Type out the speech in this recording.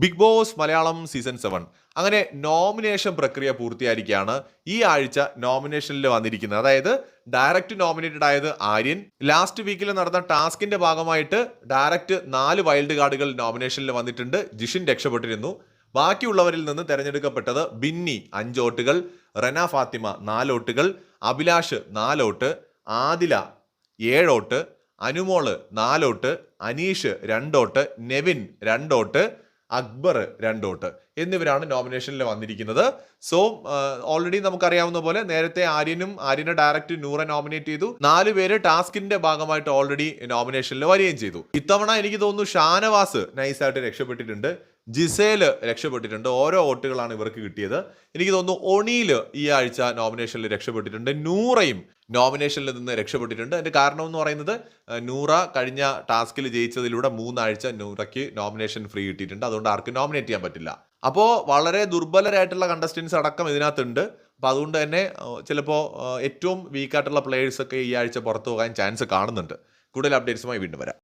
Bigg Boss Malayalam season seven. അങ്ങനെ nomination പ്രക്രിയ പൂർത്തിയായിരിക്കുകയാണ് ഈ ആഴ്ച നോമിനേഷനിൽ വന്നിരിക്കുന്നത്. അതായത് ഡയറക്റ്റ് നോമിനേറ്റഡ് ആയത് ആര്യൻ. ലാസ്റ്റ് വീക്കിൽ നടന്ന ടാസ്കിന്റെ ഭാഗമായിട്ട് ഡയറക്റ്റ് നാല് വൈൽഡ് കാർഡുകൾ നോമിനേഷനിൽ വന്നിട്ടുണ്ട്. ജിഷിൻ രക്ഷപ്പെട്ടിരുന്നു. ബാക്കിയുള്ളവരിൽ നിന്ന് തെരഞ്ഞെടുക്കപ്പെട്ടത് ബിന്നി അഞ്ച് അഞ്ചോട്ടുകൾ റന ഫാത്തിമ നാലോട്ടുകൾ അഭിലാഷ് നാലോട്ട് ആദില ഏഴോട്ട് അനുമോൾ നാലോട്ട് അനീഷ് രണ്ടോട്ട് നെവിൻ രണ്ടോട്ട് അക്ബർ രണ്ടോട്ട് എന്നിവരാണ് നോമിനേഷനിൽ വന്നിരിക്കുന്നത്. സോ ഓൾറെഡി നമുക്കറിയാവുന്ന പോലെ നേരത്തെ ആര്യനും ആര്യനെ ഡയറക്റ്റ് നൂറെ നോമിനേറ്റ് ചെയ്തു. നാല് പേര് ടാസ്കിന്റെ ഭാഗമായിട്ട് ഓൾറെഡി നോമിനേഷനിൽ വരികയും ചെയ്തു. ഇത്തവണ എനിക്ക് തോന്നുന്നു ഷാനവാസ് നൈസായിട്ട് രക്ഷപ്പെട്ടിട്ടുണ്ട്. ജിസേൽ രക്ഷപ്പെട്ടിട്ടുണ്ട്. ഓരോ വോട്ടുകളാണ് ഇവർക്ക് കിട്ടിയത്. എനിക്ക് തോന്നുന്നു ഒണിയിൽ ഈ ആഴ്ച നോമിനേഷനിൽ രക്ഷപ്പെട്ടിട്ടുണ്ട്. നൂറയും നോമിനേഷനിൽ നിന്ന് രക്ഷപ്പെട്ടിട്ടുണ്ട്. അതിന്റെ കാരണം എന്ന് പറയുന്നത് നൂറ കഴിഞ്ഞ ടാസ്കിൽ ജയിച്ചതിലൂടെ മൂന്നാഴ്ച നൂറയ്ക്ക് നോമിനേഷൻ ഫ്രീ കിട്ടിയിട്ടുണ്ട്. അതുകൊണ്ട് ആർക്കും നോമിനേറ്റ് ചെയ്യാൻ പറ്റില്ല. അപ്പോൾ വളരെ ദുർബലരായിട്ടുള്ള കണ്ടസ്റ്റൻസ് അടക്കം ഇതിനകത്തുണ്ട്. അപ്പോൾ അതുകൊണ്ട് തന്നെ ചിലപ്പോൾ ഏറ്റവും വീക്കായിട്ടുള്ള പ്ലേയേഴ്സൊക്കെ ഈ ആഴ്ച പുറത്തു പോകാൻ ചാൻസ് കാണുന്നുണ്ട്. കൂടുതൽ അപ്ഡേറ്റ്സുമായി വീണ്ടും വരാം.